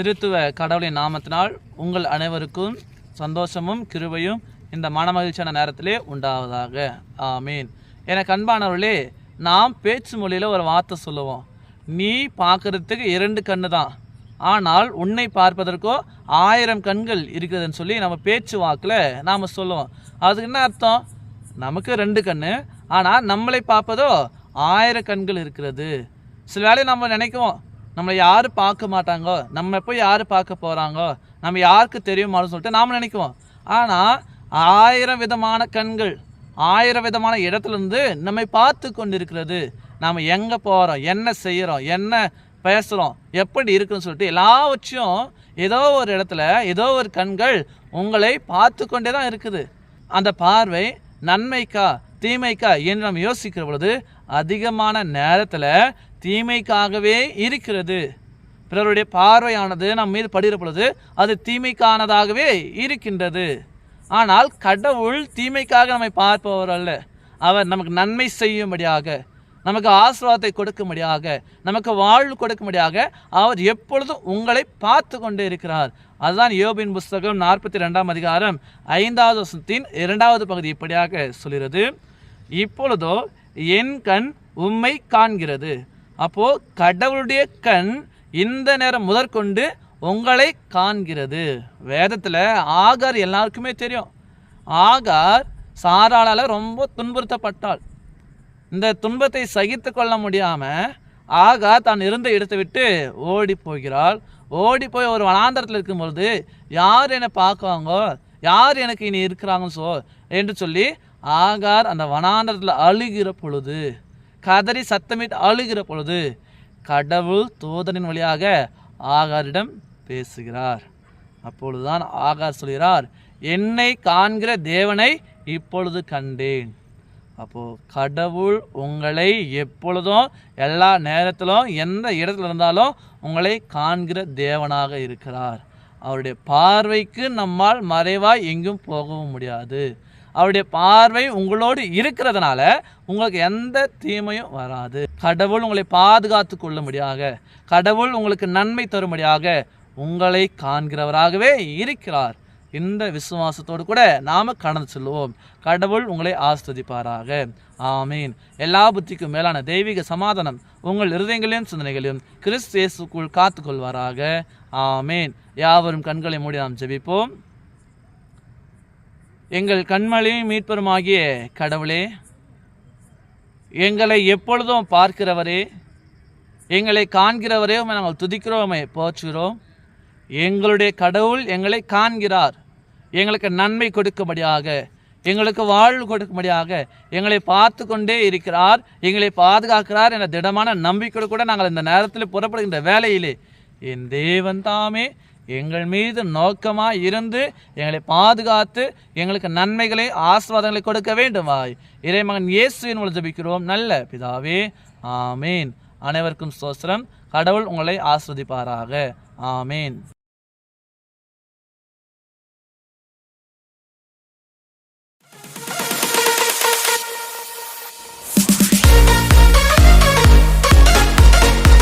திருத்துவ கடவுளின் நாமத்தினால் உங்கள் அனைவருக்கும் சந்தோஷமும் கிருபையும் இந்த மனமகிழ்ச்சியான நேரத்திலே உண்டாவதாக. ஆமீன். எனக்கு அன்பானவர்களே நாம் பேச்சு மொழியில் ஒரு வார்த்தை சொல்லுவோம். நீ பார்க்கறதுக்கு இரண்டு கண்ணு தான் ஆனால் உன்னை பார்ப்பதற்கோ ஆயிரம் கண்கள் இருக்குதுன்னு சொல்லி நம்ம பேச்சு வாக்கில் நாம் சொல்லுவோம். அதுக்கு என்ன அர்த்தம்? நமக்கு ரெண்டு கண்ணு. ஆனால் நம்மளை பார்ப்பதோ ஆயிரம் கண்கள் இருக்கிறது. சில வேலையை நம்ம நினைக்குவோம் நம்மளை யாரும் பார்க்க மாட்டாங்கோ? நம்ம போய் யார் பார்க்க போகிறாங்கோ நம்ம யாருக்கு தெரியுமான்னு சொல்லிட்டு நாம் நினைக்குவோம். ஆனால் ஆயிரம் விதமான கண்கள் ஆயிரம் விதமான இடத்துலேருந்து நம்மை பார்த்து கொண்டிருக்கிறது. நாம் எங்கே போகிறோம் என்ன செய்கிறோம் என்ன பேசுகிறோம் எப்படி இருக்குன்னு சொல்லிட்டு எல்லாவற்றையும் ஏதோ ஒரு இடத்துல ஏதோ ஒரு கண்கள் உங்களை பார்த்து கொண்டே தான் இருக்குது. அந்த பார்வை நன்மைக்கா தீமைக்கா என்று நம்ம யோசிக்கிற பொழுது அதிகமான நேரத்தில் தீமைக்காகவே இருக்கிறது. பிறருடைய பார்வையானது நம் மீது படுகிற பொழுது அது தீமைக்கானதாகவே இருக்கின்றது. ஆனால் கடவுள் தீமைக்காக நம்மை பார்ப்பவர் அல்ல. அவர் நமக்கு நன்மை செய்யும்படியாக நமக்கு ஆசீர்வாதத்தை கொடுக்கும்படியாக நமக்கு வாழ்வு கொடுக்கும்படியாக அவர் எப்பொழுதும் உங்களை பார்த்து கொண்டே இருக்கிறார். அதுதான் யோபின் புஸ்தகம் நாற்பத்தி ரெண்டாம் அதிகாரம் ஐந்தாவது வருஷத்தின் இரண்டாவது பகுதி இப்படியாக சொல்கிறது. இப்பொழுதோ என் கண் உம்மை காண்கிறது. அப்போ கடவுளுடைய கண் இந்த நேரம் முதற்கொண்டு உங்களை காண்கிறது. வேதத்தில் ஆகார் எல்லாருக்குமே தெரியும். ஆகார் சாராளால் ரொம்ப துன்புறுத்தப்பட்டாள். இந்த துன்பத்தை சகித்து கொள்ள முடியாமல் ஆகா தான் இருந்த இடத்தை விட்டு ஓடி போகிறாள். ஓடி போய் ஒரு வனாந்தரத்தில் இருக்கும்பொழுது யார் என்னை பார்க்குவாங்கோ யார் எனக்கு இனி இருக்கிறாங்கன்னு சோ என்று சொல்லி ஆகார் அந்த வனாந்தரத்தில் அழுகிற பொழுது கதறி சத்தமிட்டு அழுகிற பொழுது கடவுள் தூதனின் வழியாக ஆகாரிடம் பேசுகிறார். அப்பொழுதுதான் ஆகார் சொல்கிறார் என்னை காண்கிற தேவனை இப்பொழுது கண்டேன். அப்போது கடவுள் உங்களை எப்பொழுதும் எல்லா நேரத்திலும் எந்த இடத்துல இருந்தாலும் உங்களை காண்கிற தேவனாக இருக்கிறார். அவருடைய பார்வைக்கு நம்மால் மறைவாய் எங்கும் போகவும் முடியாது. அவருடைய பார்வை உங்களோடு இருக்கிறதுனால உங்களுக்கு எந்த தீமையும் வராது. கடவுள் உங்களை பாதுகாத்து கொள்ளும்படியாக கடவுள் உங்களுக்கு நன்மை தரும்படியாக உங்களை காண்கிறவராகவே இருக்கிறார். இந்த விசுவாசத்தோடு கூட நாம் கடந்து செல்வோம் கடவுள் உங்களை ஆஸ்வதிப்பாராக. ஆமீன். எல்லா புத்திக்கும் மேலான தெய்வீக சமாதானம் உங்கள் இருதயங்களையும் சிந்தனைகளையும் கிறிஸ்து இயேசுக்குள் காத்துக்கொள்வாராக. ஆமீன். யாவரும் கண்களை மூடி நாம் ஜெபிப்போம். எங்கள் கண்மலையும் மீட்பருமாகிய கடவுளே எங்களை எப்பொழுதும் பார்க்கிறவரே எங்களை காண்கிறவரே நாங்கள் துதிக்கிறோமே போற்றுகிறோம். எங்களுடைய கடவுள் எங்களை காண்கிறார். எங்களுக்கு நன்மை கொடுக்கும்படியாக எங்களுக்கு வாழ்வு கொடுக்கும்படியாக எங்களை பார்த்து கொண்டே இருக்கிறார். எங்களை பாதுகாக்கிறார் என திடமான நம்பிக்கையோடு கூட நாங்கள் இந்த நேரத்தில் புறப்படுகின்ற வேலையிலே என் தேவன் தாமே எங்கள் மீது நோக்கமாக இருந்து எங்களை பாதுகாத்து எங்களுக்கு நன்மைகளை ஆஸ்வாதங்களை கொடுக்க வேண்டுமாய். இறைமகன் இயேசுவின் மூலம் ஜெபிக்கிறோம். நல்ல பிதாவே ஆமீன். அனைவருக்கும் சோஸ்திரம் கடவுள் உங்களை ஆஸ்வதிப்பாராக ஆமீன்.